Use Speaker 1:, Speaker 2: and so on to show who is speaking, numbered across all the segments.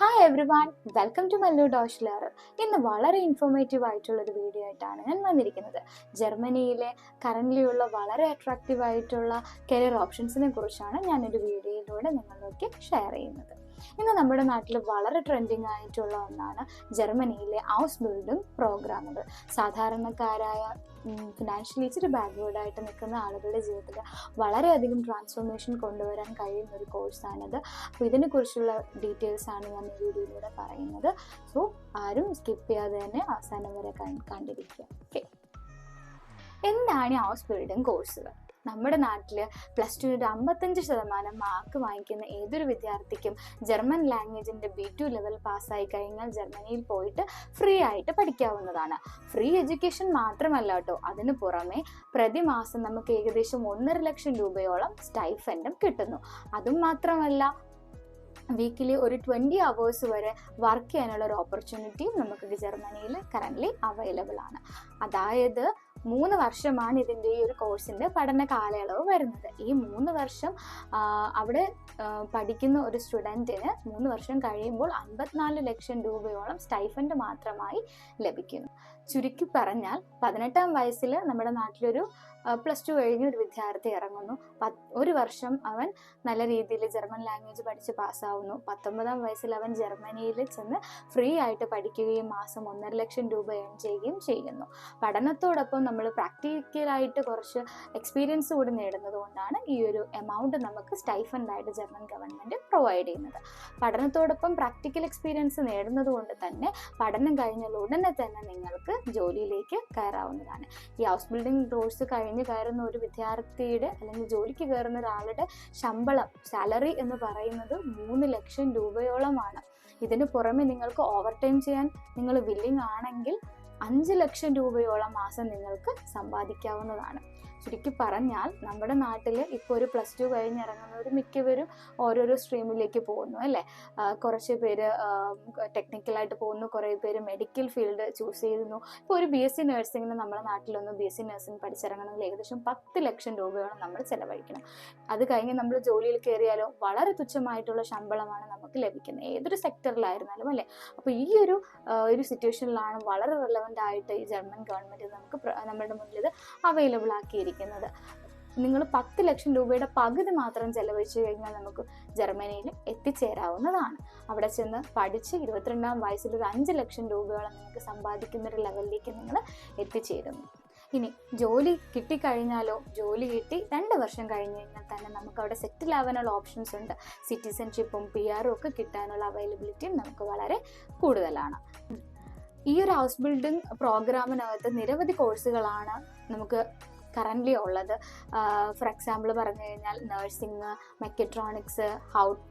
Speaker 1: Hi welcome to Mallu ഡോഷ്ലർ ഇന്ന് വളരെ ഇൻഫോർമേറ്റീവ് ആയിട്ടുള്ള ഒരു വീഡിയോ ആയിട്ടാണ് ഞാൻ വന്നിരിക്കുന്നത്. ജർമ്മനിയിലെ കറന്റ്ലി ഉള്ള വളരെ അട്രാക്റ്റീവ് ആയിട്ടുള്ള കരിയർ ഓപ്ഷൻസിനെ കുറിച്ചാണ് ഞാനൊരു വീഡിയോയിലൂടെ നിങ്ങളിലേക്ക് ഷെയർ ചെയ്യുന്നത്. ഇന്ന് നമ്മുടെ നാട്ടിൽ വളരെ ട്രെൻഡിങ് ആയിട്ടുള്ള ഒന്നാണ് ജർമ്മനിയിലെ ഹൗസ് ബിൽഡിംഗ് പ്രോഗ്രാമുകൾ സാധാരണക്കാരായ ഫിനാൻഷ്യലി ഇച്ചിരി ബാക്ക്വേർഡ് ആയിട്ട് നിൽക്കുന്ന ആളുകളുടെ ജീവിതത്തിൽ വളരെയധികം ട്രാൻസ്ഫോർമേഷൻ കൊണ്ടുവരാൻ കഴിയുന്ന ഒരു കോഴ്സാണിത് അപ്പോൾ ഇതിനെക്കുറിച്ചുള്ള ഡീറ്റെയിൽസ് ആണ് ഞാൻ ഈ വീഡിയോയിലൂടെ പറയുന്നത്. സോ ആരും സ്കിപ്പ് ചെയ്യാതെ തന്നെ അവസാനം വരെ കണ്ടിരിക്കുക. ഓക്കെ എന്താണ് ഹൗസ് ബിൽഡിംഗ് കോഴ്സുകൾ നമ്മുടെ നാട്ടിൽ പ്ലസ് ടുവിന്റെ അമ്പത്തഞ്ച് ശതമാനം മാർക്ക് വാങ്ങിക്കുന്ന ഏതൊരു വിദ്യാർത്ഥിക്കും ജർമ്മൻ ലാംഗ്വേജിന്റെ ബി ടു ലെവൽ പാസ്സായി കഴിഞ്ഞാൽ ജർമ്മനിയിൽ പോയിട്ട് ഫ്രീ ആയിട്ട് പഠിക്കാവുന്നതാണ്. ഫ്രീ എഡ്യൂക്കേഷൻ മാത്രമല്ല കേട്ടോ അതിന് പുറമെ പ്രതിമാസം നമുക്ക് ഏകദേശം ഒന്നര ലക്ഷം രൂപയോളം സ്റ്റൈഫൻഡും കിട്ടുന്നു. അതും മാത്രമല്ല വീക്കിലി ഒരു ട്വന്റി അവേഴ്സ് വരെ വർക്ക് ചെയ്യാനുള്ള ഒരു ഓപ്പർച്യൂണിറ്റിയും നമുക്ക് ജർമ്മനിയിൽ കറന്റ്ലി അവൈലബിൾ ആണ്. അതായത് മൂന്ന് വർഷമാണ് ഇതിന്റെ ഈ ഒരു കോഴ്സിന്റെ പഠന കാലയളവ് വരുന്നത്. ഈ മൂന്ന് വർഷം അവിടെ പഠിക്കുന്ന ഒരു സ്റ്റുഡന്റിന് മൂന്ന് വർഷം കഴിയുമ്പോൾ അൻപത്തിനാല് ലക്ഷം രൂപയോളം സ്റ്റൈഫൻഡ് മാത്രമായി ലഭിക്കുന്നു. ചുരുക്കി പറഞ്ഞാൽ പതിനെട്ടാം വയസ്സിൽ നമ്മുടെ നാട്ടിലൊരു പ്ലസ് ടു കഴിഞ്ഞ ഒരു വിദ്യാർത്ഥി ഇറങ്ങുന്നു. ഒരു വർഷം അവൻ നല്ല രീതിയിൽ ജർമ്മൻ ലാംഗ്വേജ് പഠിച്ച് പാസ്സാവുന്നു പത്തൊമ്പതാം വയസ്സിൽ അവൻ ജർമ്മനിയിൽ ചെന്ന് ഫ്രീ ആയിട്ട് പഠിക്കുകയും മാസം ഒന്നര ലക്ഷം രൂപ ഏൺ ചെയ്യുകയും ചെയ്യുന്നു. പഠനത്തോടൊപ്പം നമ്മൾ പ്രാക്ടിക്കലായിട്ട് കുറച്ച് എക്സ്പീരിയൻസ് കൂടി നേടുന്നത് കൊണ്ടാണ് ഈ ഒരു എമൗണ്ട് നമുക്ക് സ്റ്റൈഫൻഡായിട്ട് ജർമ്മൻ ഗവൺമെന്റ് പ്രൊവൈഡ് ചെയ്യുന്നത്. പഠനത്തോടൊപ്പം പ്രാക്ടിക്കൽ എക്സ്പീരിയൻസ് നേടുന്നത് കൊണ്ട് തന്നെ പഠനം കഴിഞ്ഞാൽ ഉടനെ തന്നെ നിങ്ങൾക്ക് ജോലിയിലേക്ക് കയറാവുന്നതാണ്. ഈ ഹൗസ് ബിൽഡിംഗ് കോഴ്സ് കഴിഞ്ഞ് കയറുന്ന ഒരു വിദ്യാർത്ഥിയുടെ അല്ലെങ്കിൽ ജോലിക്ക് കയറുന്ന ഒരാളുടെ ശമ്പളം സാലറി എന്ന് പറയുന്നത് മൂന്ന് ലക്ഷം രൂപയോളമാണ്. ഇതിന് പുറമെ നിങ്ങൾക്ക് ഓവർ ടൈം ചെയ്യാൻ നിങ്ങൾ വില്ലിംഗ് ആണെങ്കിൽ അഞ്ച് ലക്ഷം രൂപയോളം മാസം നിങ്ങൾക്ക് സമ്പാദിക്കാവുന്നതാണ്. ചുരുക്കി പറഞ്ഞാൽ നമ്മുടെ നാട്ടിൽ ഇപ്പോൾ ഒരു പ്ലസ് ടു കഴിഞ്ഞിറങ്ങുന്നവർ മിക്കവരും ഓരോരോ സ്ട്രീമിലേക്ക് പോകുന്നു അല്ലേ? കുറച്ച് പേര് ടെക്നിക്കലായിട്ട് പോകുന്നു കുറേ പേര് മെഡിക്കൽ ഫീൽഡ് ചൂസ് ചെയ്യുന്നു. ഇപ്പോൾ ഒരു ബി എസ് സി നഴ്സിംഗിന് നമ്മുടെ നാട്ടിലൊന്നും ബി എസ് സി നഴ്സിംഗ് പഠിച്ചിറങ്ങണമെങ്കിൽ ഏകദേശം പത്ത് ലക്ഷം രൂപയോളം നമ്മൾ ചിലവഴിക്കണം. അത് കഴിഞ്ഞ് നമ്മൾ ജോലിയിൽ കയറിയാലോ വളരെ തുച്ഛമായിട്ടുള്ള ശമ്പളമാണ് നമുക്ക് ലഭിക്കുന്നത്. ഏതൊരു സെക്ടറിലായിരുന്നാലും അല്ലേ? അപ്പോൾ ഈ ഒരു ഒരു സിറ്റുവേഷനിലാണ് വളരെ റെലവന്റ് ആയിട്ട് ഈ ജർമ്മൻ ഗവൺമെന്റ് നമുക്ക് നമ്മുടെ മുന്നിൽ ഇത് അവൈലബിൾ ആക്കിയിരിക്കുന്നത്. നിങ്ങൾ പത്ത് ലക്ഷം രൂപയുടെ പകുതി മാത്രം ചെലവഴിച്ചു കഴിഞ്ഞാൽ നമുക്ക് ജർമ്മനിയിൽ എത്തിച്ചേരാവുന്നതാണ്. അവിടെ ചെന്ന് പഠിച്ച് ഇരുപത്തിരണ്ടാം വയസ്സിൽ ഒരു അഞ്ച് ലക്ഷം രൂപയോളം നിങ്ങൾക്ക് സമ്പാദിക്കുന്ന ഒരു ലെവലിലേക്ക് നിങ്ങൾ എത്തിച്ചേരുന്നു. ഇനി ജോലി കിട്ടിക്കഴിഞ്ഞാലോ ജോലി കിട്ടി രണ്ട് വർഷം കഴിഞ്ഞ് കഴിഞ്ഞാൽ തന്നെ നമുക്ക് അവിടെ സെറ്റിൽ ആവാനുള്ള ഓപ്ഷൻസ് ഉണ്ട്. സിറ്റിസൺഷിപ്പും പി ആറും ഒക്കെ കിട്ടാനുള്ള അവൈലബിലിറ്റിയും നമുക്ക് വളരെ കൂടുതലാണ്. ഈ ഒരു ഹൗസ് ബിൽഡിംഗ് പ്രോഗ്രാമിനകത്ത് നിരവധി കോഴ്സുകളാണ് നമുക്ക് കറന്റ്ലി ഉള്ളത്. ഫോർ എക്സാമ്പിൾ പറഞ്ഞു കഴിഞ്ഞാൽ nursing mechatronics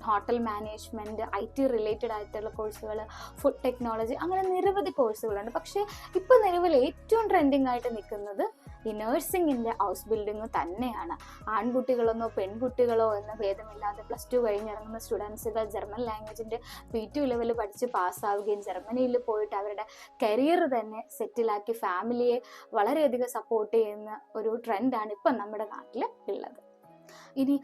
Speaker 1: hotel management I T related ആയിട്ടുള്ള കോഴ്സുകൾ ഫുഡ് ടെക്നോളജി അങ്ങനെ നിരവധി കോഴ്സുകളുണ്ട് പക്ഷേ ഇപ്പോൾ നിലവിൽ ഏറ്റവും ട്രെൻഡിങ് ആയിട്ട് നിൽക്കുന്നത് ഈ നഴ്സിംഗിന്റെ ഹൗസ് ബിൽഡിംഗ് തന്നെയാണ്. ആൺകുട്ടികളെന്നോ പെൺകുട്ടികളോ എന്ന ഭേദമില്ലാതെ പ്ലസ് ടു കഴിഞ്ഞിറങ്ങുന്ന സ്റ്റുഡൻസുകൾ ജർമ്മൻ ലാംഗ്വേജിന്റെ പി ടു ലെവൽ പഠിച്ച് പാസ്സാവുകയും ജർമ്മനിയിൽ പോയിട്ട് അവരുടെ കരിയർ തന്നെ സെറ്റിലാക്കി ഫാമിലിയെ വളരെയധികം സപ്പോർട്ട് ചെയ്യുന്ന ഒരു ട്രെൻഡാണ് ഇപ്പം നമ്മുടെ നാട്ടിൽ ഉള്ളത്. ഇനി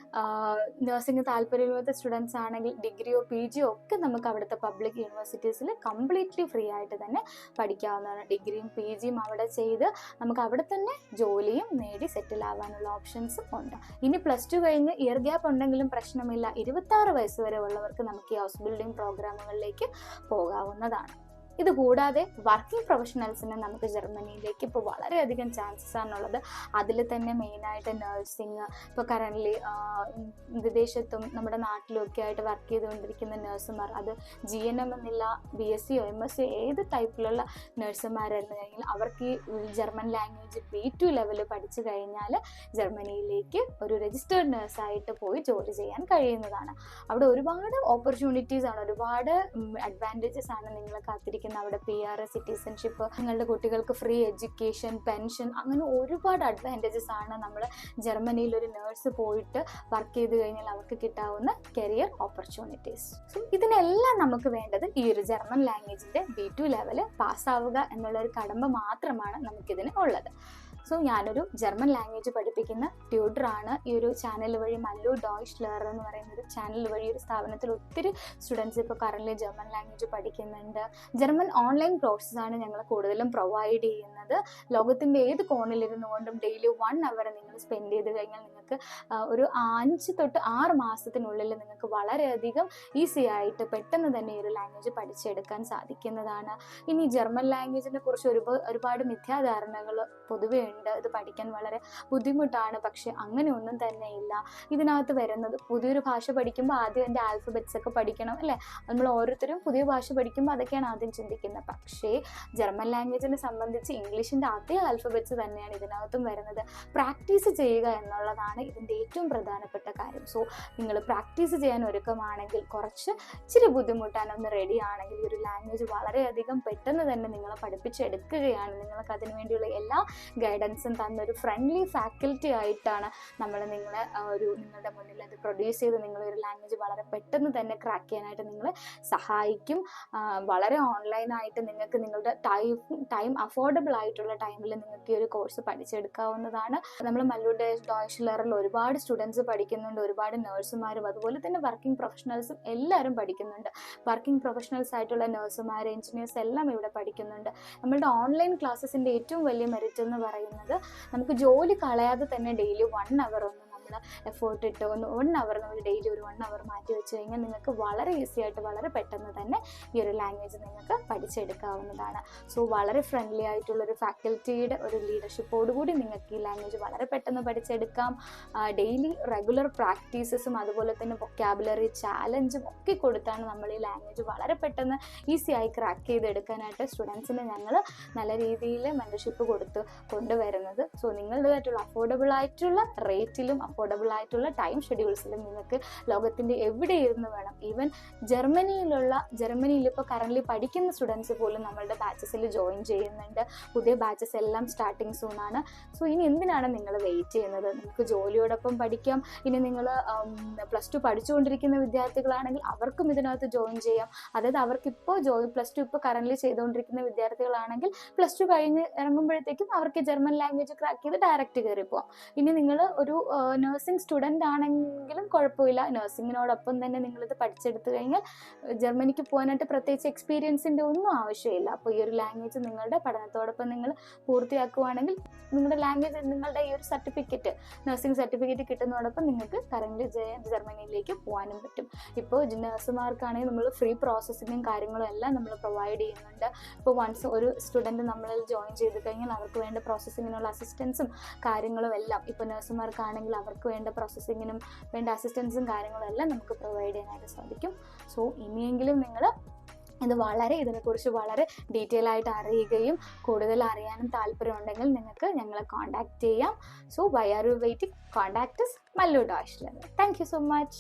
Speaker 1: നഴ്സിംഗ് താല്പര്യമില്ലാത്ത സ്റ്റുഡൻസ് ആണെങ്കിൽ ഡിഗ്രിയോ പി ജിയോ ഒക്കെ നമുക്ക് അവിടുത്തെ പബ്ലിക് യൂണിവേഴ്സിറ്റീസിൽ കംപ്ലീറ്റ്ലി ഫ്രീ ആയിട്ട് തന്നെ പഠിക്കാവുന്നതാണ്. ഡിഗ്രിയും പി ജിയും അവിടെ ചെയ്ത് നമുക്ക് അവിടെ തന്നെ ജോലിയും നേടി സെറ്റിൽ ആവാനുള്ള ഓപ്ഷൻസും ഉണ്ട്. ഇനി പ്ലസ് ടു കഴിഞ്ഞ് ഇയർ ഗ്യാപ്പ് ഉണ്ടെങ്കിലും പ്രശ്നമില്ല. ഇരുപത്താറ് വയസ്സ് വരെ ഉള്ളവർക്ക് നമുക്ക് ഈ ഹൗസ് ബിൽഡിംഗ് പ്രോഗ്രാമുകളിലേക്ക് പോകാവുന്നതാണ്. ഇത് കൂടാതെ വർക്കിംഗ് പ്രൊഫഷണൽസിന് നമുക്ക് ജർമ്മനിയിലേക്ക് ഇപ്പോൾ വളരെയധികം ചാൻസസ് ആണുള്ളത്. അതിൽ തന്നെ മെയിനായിട്ട് നഴ്സിംഗ് ഇപ്പോൾ കറന്റ്ലി വിദേശത്തും നമ്മുടെ നാട്ടിലൊക്കെ ആയിട്ട് വർക്ക് ചെയ്തുകൊണ്ടിരിക്കുന്ന നഴ്സുമാർ അത് ജി എൻ എം എന്നില്ല ബി എസ് സിയോ എം എസ് സിയോ ഏത് ടൈപ്പിലുള്ള നഴ്സുമാരായിരുന്നു കഴിഞ്ഞാൽ അവർക്ക് ഈ German language B two level പഠിച്ചു കഴിഞ്ഞാൽ ജർമ്മനിയിലേക്ക് ഒരു രജിസ്റ്റേർഡ് നഴ്സായിട്ട് പോയി ജോലി ചെയ്യാൻ കഴിയുന്നതാണ്. അവിടെ ഒരുപാട് ഓപ്പർച്യൂണിറ്റീസ് ആണ് ഒരുപാട് അഡ്വാന്റേജസ് ആണ് നിങ്ങളെ കാത്തിരിക്കുന്ന അവിടെ പി ആർ സിറ്റിസൺഷിപ്പ് നിങ്ങളുടെ കുട്ടികൾക്ക് ഫ്രീ എഡ്യൂക്കേഷൻ പെൻഷൻ അങ്ങനെ ഒരുപാട് അഡ്വാന്റേജസ് ആണ് നമ്മൾ ജർമ്മനിയിൽ ഒരു നേഴ്സ് പോയിട്ട് വർക്ക് ചെയ്ത് കഴിഞ്ഞാൽ അവർക്ക് കിട്ടാവുന്ന കരിയർ ഓപ്പർച്യൂണിറ്റീസ് സോ ഇതിനെല്ലാം നമുക്ക് വേണ്ടത് ഈ ഒരു ജർമ്മൻ ലാംഗ്വേജിന്റെ ബി ടു ലെവൽ പാസ്സാവുക എന്നുള്ള ഒരു കടമ്പ മാത്രമാണ് നമുക്കിതിന് ഉള്ളത്. സോ ഞാനൊരു ജർമ്മൻ ലാംഗ്വേജ് പഠിപ്പിക്കുന്ന ട്യൂട്ടറാണ് ഈ ഒരു ചാനൽ വഴി മല്ലു ഡോയ്ഷ് ലേർ എന്ന് പറയുന്ന ഒരു ചാനൽ വഴി ഒരു സ്ഥാപനത്തിൽ ഒത്തിരി സ്റ്റുഡൻസ് ഇപ്പോൾ കറന്റ്ലി ജർമ്മൻ ലാംഗ്വേജ് പഠിക്കുന്നുണ്ട്. ജർമ്മൻ ഓൺലൈൻ കോഴ്സസാണ് ഞങ്ങൾ കൂടുതലും പ്രൊവൈഡ് ചെയ്യുന്നത്. ലോകത്തിന്റെ ഏത് കോണിലിരുന്നു കൊണ്ടും ഡെയിലി വൺ അവർ നിങ്ങൾ സ്പെൻഡ് ചെയ്ത് കഴിഞ്ഞാൽ നിങ്ങൾക്ക് ഒരു അഞ്ച് തൊട്ട് ആറ് മാസത്തിനുള്ളിൽ നിങ്ങൾക്ക് വളരെയധികം ഈസി ആയിട്ട് പെട്ടെന്ന് തന്നെ ഈ ഒരു ലാംഗ്വേജ് പഠിച്ചെടുക്കാൻ സാധിക്കുന്നതാണ്. ഇനി ജർമ്മൻ ലാംഗ്വേജിനെ കുറിച്ച് ഒരുപാട് ഒരുപാട് മിഥ്യാധാരണകൾ പൊതുവേ ഉണ്ട്. ഇത് പഠിക്കാൻ വളരെ ബുദ്ധിമുട്ടാണ്. പക്ഷെ അങ്ങനെ ഒന്നും തന്നെ ഇല്ല. ഇതിനകത്ത് വരുന്നത് പുതിയൊരു ഭാഷ പഠിക്കുമ്പോൾ ആദ്യം എന്റെ ആൽഫബറ്റ്സ് ഒക്കെ പഠിക്കണം അല്ലേ? നമ്മൾ ഓരോരുത്തരും പുതിയ ഭാഷ പഠിക്കുമ്പോൾ അതൊക്കെയാണ് ആദ്യം ചിന്തിക്കുന്നത്. പക്ഷേ ജർമ്മൻ ലാംഗ്വേജിനെ സംബന്ധിച്ച് ഇംഗ്ലീഷിന്റെ അതേ ആൽഫബറ്റ്സ് തന്നെയാണ് ഇതിനകത്തും വരുന്നത്. പ്രാക്ടീസ് ചെയ്യുക എന്നുള്ളതാണ് ഇതിന്റെ ഏറ്റവും പ്രധാനപ്പെട്ട കാര്യം. സോ നിങ്ങൾ പ്രാക്ടീസ് ചെയ്യാൻ ഒരുക്കമാണെങ്കിൽ കുറച്ച് ഇച്ചിരി ബുദ്ധിമുട്ടാണ്. ഒന്ന് റെഡി ആണെങ്കിൽ ഈ ഒരു ലാംഗ്വേജ് വളരെയധികം പെട്ടെന്ന് തന്നെ നിങ്ങളെ പഠിപ്പിച്ചെടുക്കുകയാണ്. നിങ്ങൾക്ക് അതിനു വേണ്ടിയുള്ള എല്ലാ ഗൈഡൻസും തന്നൊരു ഫ്രണ്ട്ലി ഫാക്കൽറ്റി ആയിട്ടാണ് നമ്മൾ നിങ്ങളെ ഒരു നിങ്ങളുടെ മുന്നിൽ അത് പ്രൊഡ്യൂസ് ചെയ്ത് നിങ്ങളൊരു ലാംഗ്വേജ് വളരെ പെട്ടെന്ന് തന്നെ ക്രാക്ക് ചെയ്യാനായിട്ട് നിങ്ങളെ സഹായിക്കും. വളരെ ഓൺലൈനായിട്ട് നിങ്ങൾക്ക് നിങ്ങളുടെ ടൈം ടൈം അഫോർഡബിൾ ആയിട്ടുള്ള ടൈമിൽ നിങ്ങൾക്ക് ഈ ഒരു കോഴ്സ് പഠിച്ചെടുക്കാവുന്നതാണ്. നമ്മൾ മല്ലൂടെ ഡോയ്ഷ്ലറിൽ ഒരുപാട് സ്റ്റുഡൻസ് പഠിക്കുന്നുണ്ട് ഒരുപാട് നേഴ്സുമാരും അതുപോലെ തന്നെ വർക്കിംഗ് പ്രൊഫഷണൽസും എല്ലാവരും പഠിക്കുന്നുണ്ട്. വർക്കിംഗ് പ്രൊഫഷണൽസ് ആയിട്ടുള്ള നേഴ്സുമാർ എഞ്ചിനീയേഴ്സ് എല്ലാം ഇവിടെ പഠിക്കുന്നുണ്ട്. നമ്മളുടെ ഓൺലൈൻ ക്ലാസ്സസിന്റെ ഏറ്റവും വലിയ മെറിറ്റ് എന്ന് പറയുന്നത് നമുക്ക് ജോലി കളയാതെ തന്നെ ഡെയിലി വൺ അവർ ഒന്ന് നമ്മൾ എഫേർട്ട് ഇട്ട് ഒന്ന് വൺ അവർ നമ്മൾ ഡെയിലി ഒരു വൺ അവർ മാറ്റി വെച്ച് കഴിഞ്ഞാൽ നിങ്ങൾക്ക് വളരെ ഈസി ആയിട്ട് വളരെ പെട്ടെന്ന് തന്നെ ഈ ഒരു ലാംഗ്വേജ് നിങ്ങൾക്ക് പഠിച്ചെടുക്കാവുന്നതാണ്. സോ വളരെ ഫ്രണ്ട്ലി ആയിട്ടുള്ള ഒരു ഫാക്കൽറ്റിയുടെ ഒരു ലീഡർഷിപ്പോടുകൂടി നിങ്ങൾക്ക് ഈ ലാംഗ്വേജ് വളരെ പെട്ടെന്ന് പഠിച്ചെടുക്കാം. ഡെയിലി റെഗുലർ പ്രാക്ടീസസും അതുപോലെ തന്നെ വൊക്കാബുലറി ചാലഞ്ചും ഒക്കെ കൊടുത്താണ് നമ്മൾ ഈ ലാംഗ്വേജ് വളരെ പെട്ടെന്ന് ഈസി ആയി ക്രാക്ക് ചെയ്തെടുക്കാനായിട്ട് സ്റ്റുഡൻസിന് ഞങ്ങൾ നല്ല രീതിയിൽ മെന്റർഷിപ്പ് കൊടുത്ത് കൊണ്ടുവരുന്നത്. സോ നിങ്ങളുടേതായിട്ടുള്ള അഫോർഡബിൾ ആയിട്ടുള്ള റേറ്റിലും ആയിട്ടുള്ള ടൈം ഷെഡ്യൂൾസിൽ നിങ്ങൾക്ക് ലോകത്തിന്റെ എവിടെ ഇരുന്ന് വേണം. ഈവൻ ജർമ്മനിയിലുള്ള ജർമ്മനിയിൽ ഇപ്പോൾ കറന്റ്ലി പഠിക്കുന്ന സ്റ്റുഡൻസ് പോലും നമ്മളുടെ ബാച്ചസിൽ ജോയിൻ ചെയ്യുന്നുണ്ട്. പുതിയ ബാച്ചസ് എല്ലാം സ്റ്റാർട്ടിങ് സൂണാണ് സോ ഇനി എന്തിനാണ് നിങ്ങൾ വെയിറ്റ് ചെയ്യുന്നത്? നിങ്ങൾക്ക് ജോലിയോടൊപ്പം പഠിക്കാം. ഇനി നിങ്ങൾ പ്ലസ് ടു പഠിച്ചുകൊണ്ടിരിക്കുന്ന വിദ്യാർത്ഥികളാണെങ്കിൽ അവർക്കും ഇതിനകത്ത് ജോയിൻ ചെയ്യാം. അതായത് അവർക്കിപ്പോൾ ജോയിൻ പ്ലസ് ടു ഇപ്പോൾ കറന്റ്ലി ചെയ്തുകൊണ്ടിരിക്കുന്ന വിദ്യാർത്ഥികളാണെങ്കിൽ പ്ലസ് ടു കഴിഞ്ഞ് ഇറങ്ങുമ്പോഴത്തേക്കും അവർക്ക് ജർമ്മൻ ലാംഗ്വേജ് ക്രാക്ക് ചെയ്ത് ഡയറക്റ്റ് കയറി പോവാം ഇനി നിങ്ങൾ ഒരു നഴ്സിംഗ് സ്റ്റുഡന്റ് ആണെങ്കിലും കുഴപ്പമില്ല. നേഴ്സിങ്ങിനോടൊപ്പം തന്നെ നിങ്ങളിത് പഠിച്ചെടുത്തു കഴിഞ്ഞാൽ ജർമ്മനിക്ക് പോകാനായിട്ട് പ്രത്യേകിച്ച് എക്സ്പീരിയൻസിന്റെ ഒന്നും ആവശ്യമില്ല. അപ്പോൾ ഈ ഒരു ലാംഗ്വേജ് നിങ്ങളുടെ പഠനത്തോടൊപ്പം നിങ്ങൾ പൂർത്തിയാക്കുവാണെങ്കിൽ നിങ്ങളുടെ ലാംഗ്വേജ് നിങ്ങളുടെ ഈ ഒരു സർട്ടിഫിക്കറ്റ് നഴ്സിംഗ് സർട്ടിഫിക്കറ്റ് കിട്ടുന്നതോടൊപ്പം നിങ്ങൾക്ക് കറന്റ് ജർമ്മനിയിലേക്ക് പോകാനും പറ്റും. ഇപ്പോൾ നഴ്സുമാർക്കാണെങ്കിൽ നമ്മൾ ഫ്രീ പ്രോസസ്സിങ്ങും കാര്യങ്ങളും എല്ലാം നമ്മൾ പ്രൊവൈഡ് ചെയ്യുന്നുണ്ട്. ഇപ്പോൾ വൺസ് ഒരു സ്റ്റുഡന്റ് നമ്മളിൽ ജോയിൻ ചെയ്ത് കഴിഞ്ഞാൽ അവർക്ക് വേണ്ട പ്രോസസ്സിങ്ങിനുള്ള അസിസ്റ്റൻസും കാര്യങ്ങളും എല്ലാം ഇപ്പോൾ നഴ്സുമാർക്കാണെങ്കിൽ അവർക്ക് വേണ്ട പ്രോസസ്സിങ്ങിനും വേണ്ട അസിസ്റ്റൻസും കാര്യങ്ങളും എല്ലാം നമുക്ക് പ്രൊവൈഡ് ചെയ്യാനായിട്ട് സാധിക്കും. സോ ഇനിയെങ്കിലും നിങ്ങൾ ഇത് വളരെ ഇതിനെക്കുറിച്ച് വളരെ ഡീറ്റെയിൽ ആയിട്ട് അറിയുകയും കൂടുതൽ അറിയാനും താല്പര്യമുണ്ടെങ്കിൽ നിങ്ങൾക്ക് ഞങ്ങളെ കോൺടാക്ട് ചെയ്യാം. So why are you waiting contact Mallu ഡാഷിലത് thank you so much